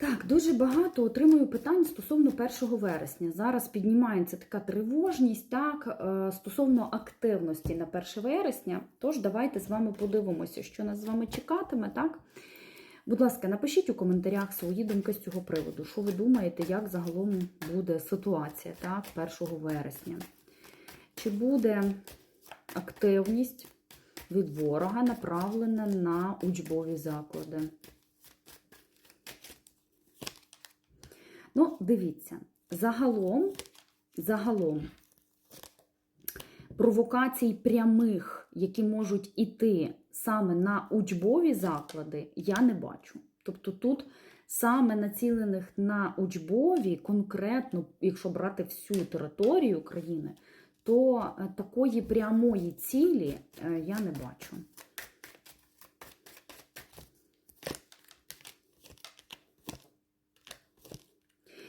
Так, дуже багато отримую питань стосовно 1 вересня. Зараз піднімається така тривожність так, е, стосовно активності на 1 вересня. Тож давайте з вами подивимося, що нас з вами чекатиме. так? Будь ласка, напишіть у коментарях свої думки з цього приводу. Що ви думаєте, як загалом буде ситуація так, 1 вересня? Чи буде активність від ворога направлена на учбові заклади? Ну, дивіться, загалом, загалом, провокацій прямих, які можуть іти саме на учбові заклади, я не бачу. Тобто тут саме націлених на учбові, конкретно, якщо брати всю територію країни, то е, такої прямої цілі е, я не бачу.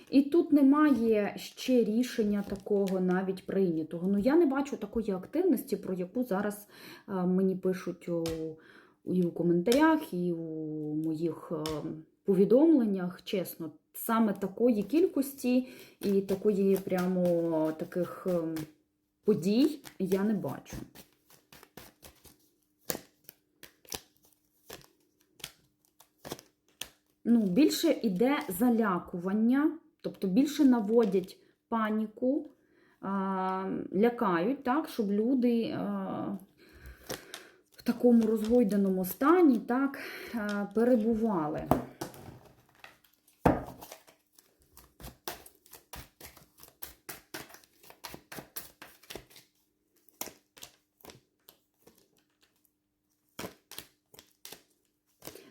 І тут немає ще рішення такого навіть прийнятого. Ну, я не бачу такої активності, про яку зараз е, мені пишуть у, і у коментарях, і у моїх е, повідомленнях. Чесно, саме такої кількості і такої прямо таких е, подій я не бачу. Ну, більше іде залякування. Тобто більше наводять паніку, лякають, так, щоб люди в такому розгойданому стані так, перебували.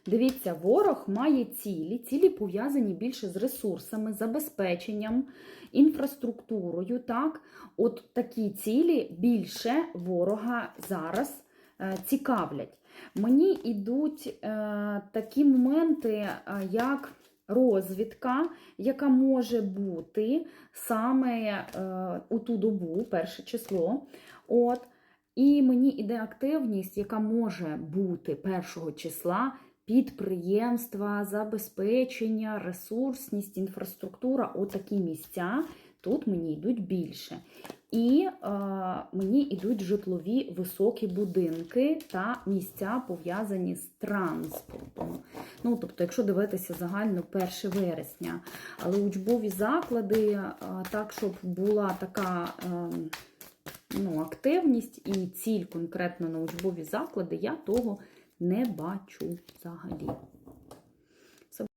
Дивіться, ворог має цілі, цілі пов'язані більше з ресурсами, забезпеченням, інфраструктурою. Так, От такі цілі більше ворога зараз е, цікавлять. Мені йдуть е, такі моменти, е, як розвідка, яка може бути саме у ту добу, перше число. От, І мені йде активність, яка може бути першого числа підприємства, забезпечення, ресурсність, інфраструктура отакі місця. Тут мені йдуть більше. І е, мені йдуть житлові високі будинки та місця пов'язані з транспортом. Ну, тобто, якщо дивитися загально 1 вересня, але учбові заклади, е, так, щоб була така е, ну, активність і ціль конкретно на учбові заклади, я того не бачу взагалі.